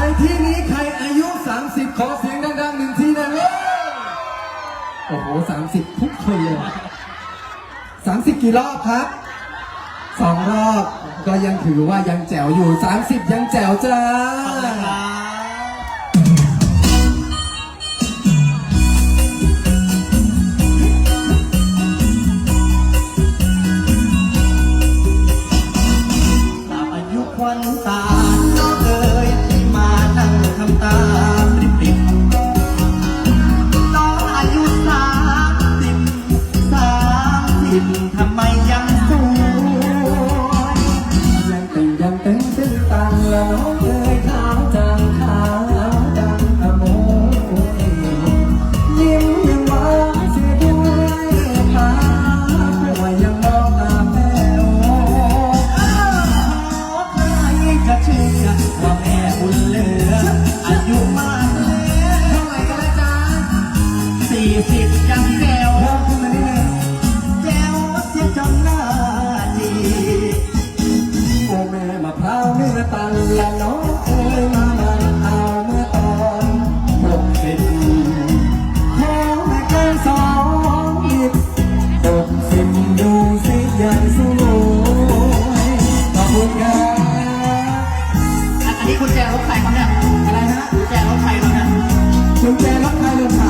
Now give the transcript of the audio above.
ในที่นี้ใครอายุ 30 ขอเสียงดังๆหนึ่งทีได้ไหโอ้โห 30 ทุกคนเลย 30 กี่รอบครับสองรอบก็ยังถือว่ายังแจ๋วอยู่ 30 ยังแจ๋วจ้าตามอายุควันตา จะเชื่อว่าแม่บุญเลิศ คุณแจรถไครครับเนี่ยอะไรนะกุญแจรถไครครัเนี่ยคุณแจรถใครหล่นหา